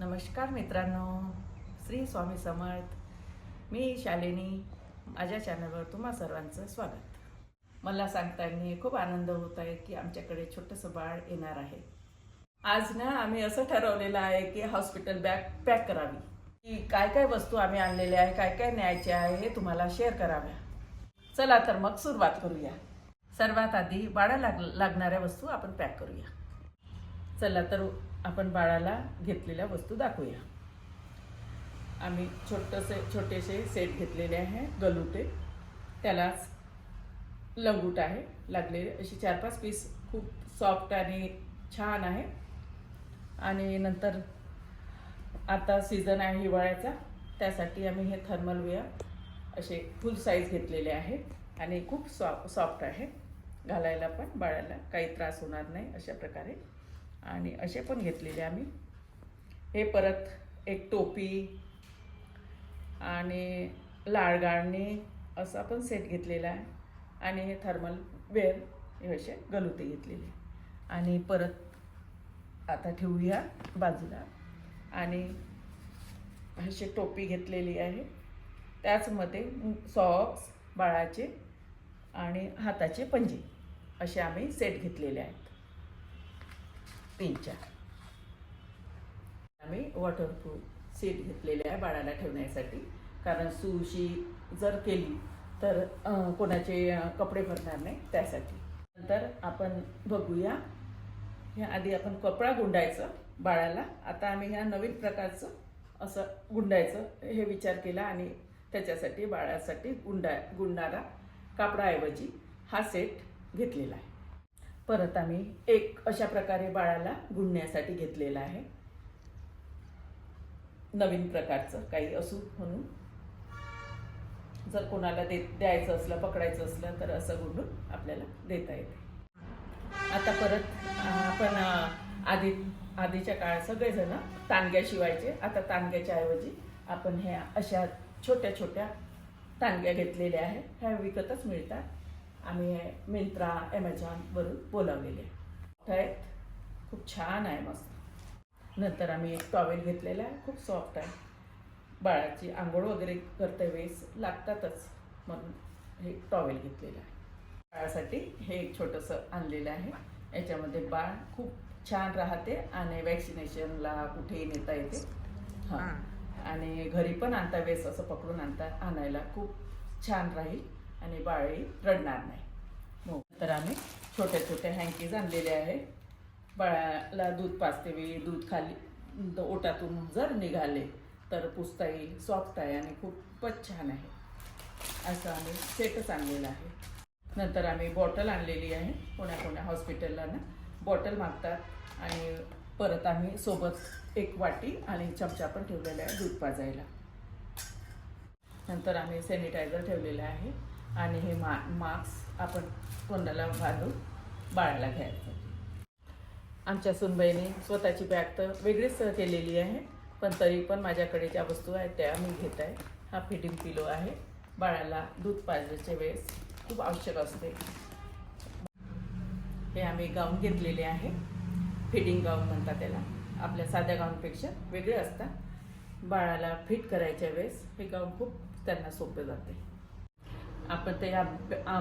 नमस्कार मित्रांनो श्री स्वामी समर्थ. मी शालिनी माझ्या चॅनलवर तुम्हा सर्वांचं स्वागत. मला सांगताना खूप आनंद होत आहे की आमच्याकडे छोटंसं बाळ येणार आहे. आज ना आम्ही असं ठरवलेलं आहे की हॉस्पिटल बॅग पॅक करावी. की काय काय वस्तू आम्ही आणलेल्या आहे काय काय न्यायचे आहे हे तुम्हाला शेअर कराव्या. चला तर मग सुरुवात करूया. सर्वात आधी बाळा लाग लागणाऱ्या वस्तू आपण पॅक करूया. चला तर आपण बाळाला घेतलेल्या वस्तू दाखवूया. आम्ही छोटंसे छोटेसे सेट घेतलेले आहे गलुटे. त्यालाच लंगूट आहे लागलेले. असे चार पाच पीस खूप सॉफ्ट आणि छान आहे. आणि नंतर आता सीझन आहे हिवाळ्याचा त्यासाठी आम्ही हे थर्मल वेअर असे फुल साईज घेतलेले आहे. आणि खूप सॉ सॉफ्ट आहे. घालायला पण बाळाला काही त्रास होणार नाही अशा प्रकारे. आणि असे पण घेतलेले आम्ही. हे परत एक टोपी आणि लाळ गाळणी असा पण सेट घेतलेला आहे. आणि हे थर्मल वेअर हे असे गलुते घेतलेले. आणि परत आता ठेवूया बाजूला. आणि अशी टोपी घेतलेली आहे. त्याचमध्ये सॉक्स बाळाचे आणि हाताचे पंजे असे आम्ही सेट घेतलेले आहेत. तीन चार आम्ही वॉटरप्रूफ सीट घेतलेले आहे बाळाला ठेवण्यासाठी. कारण सुशी जर केली तर कोणाचे कपडे भरणार नाही त्यासाठी. नंतर आपण बघूया. ह्या आधी आपण कपडा गुंडायचं बाळाला. आता आम्ही ह्या नवीन प्रकारचं असं गुंडायचं हे विचार केला आणि त्याच्यासाठी बाळासाठी गुंडा गुंडाला कापडाऐवजी हा सेट घेतलेला आहे. परत आम्ही एक अशा प्रकारे बाळाला गुंडण्यासाठी घेतलेला आहे. नवीन प्रकारचं काही असू म्हणून. जर कोणाला दे द्यायचं असलं पकडायचं असलं तर असं गुंडून आपल्याला देता येते. आता परत आपण आधी आधीच्या काळात सगळेजण तानग्या शिवायचे. आता तानग्याच्या ऐवजी आपण ह्या अशा छोट्या छोट्या तानग्या घेतलेल्या आहेत. ह्या विकतच मिळतात. आम्ही मिंत्रा ॲमेझॉनवरून बोलावलेले आहेत खूप छान आहे मस्त. नंतर आम्ही एक टॉवेल घेतलेला आहे. खूप सॉफ्ट आहे. बाळाची आंघोळ वगैरे करते वेळेस लागतातच म्हणून हे टॉवेल घेतलेलं आहे. बाळासाठी हे एक छोटंसं आणलेलं आहे. याच्यामध्ये बाळ खूप छान राहते आणि वॅक्सिनेशनला कुठेही नेता येते. हां. आणि घरी पण आणता वेळेस असं पकडून आणता आणायला खूप छान राहील. आणि बाळही रडणार नाही. हो तर आम्ही छोट्या छोट्या हँकीज आणलेले आहे बाळाला दूध पाजते वेळी दूध खाली ओटातून जर निघाले तर पुसता येईल सॉफ्ट आहे आणि खूपच छान आहे. असं आम्ही सेटच आणलेला आहे. नंतर आम्ही बॉटल आणलेली आहे. कोण्या कोण्या हॉस्पिटलला ना बॉटल मागतात आणि परत आम्ही सोबत एक वाटी आणि चमचा पण ठेवलेला आहे दूध पाजायला. नंतर आम्ही सॅनिटायझर ठेवलेलं आहे. आणि हे मा मास्क आपण तोंडाला बांधून बाळाला घ्यायचं. आमच्या सुनबाईने स्वतःची बॅग तर वेगळीच केलेली आहे पण तरी पण माझ्याकडे ज्या वस्तू आहेत त्या मी घेत आहे. हा फिटिंग पिलो आहे. बाळाला दूध पाजण्याच्या वेळेस खूप आवश्यक असते. हे आम्ही गाऊन घेतलेले आहे. फिटिंग गाऊन म्हणतात त्याला. आपल्या साध्या गाऊनपेक्षा वेगळे असतात. बाळाला फिट करायच्या वेळेस हे गाऊन खूप त्यांना सोपे जाते. आपण ते या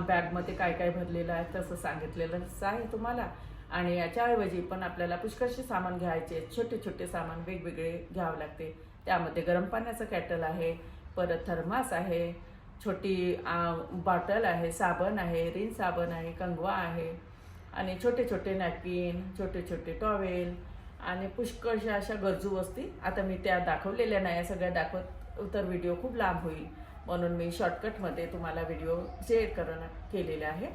बॅगमध्ये काय काय भरलेलं आहे तसं सांगितलेलंच आहे तुम्हाला. आणि याच्याऐवजी पण आपल्याला पुष्कळशी सामान घ्यायचे छोटे छोटे सामान वेगवेगळे घ्यावं लागते. त्यामध्ये गरम पाण्याचं कॅटल आहे परत थर्मास आहे छोटी बॉटल आहे साबण आहे रिन साबण आहे कंगवा आहे आणि छोटे छोटे नॅपकिन छोटे छोटे टॉवेल आणि पुष्कळशा अशा गरजू वस्ती. आता मी त्या दाखवलेल्या नाही या सगळ्या दाखवत तर व्हिडिओ खूप लांब होईल. म्हणून मी शॉर्टकटमध्ये तुम्हाला व्हिडिओ शेअर करणं केलेले आहे.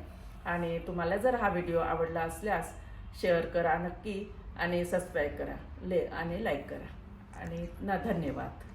आणि तुम्हाला जर हा व्हिडिओ आवडला असल्यास शेअर करा नक्की आणि सबस्क्राईब करा. ले आणि लाईक करा. आणि ना धन्यवाद.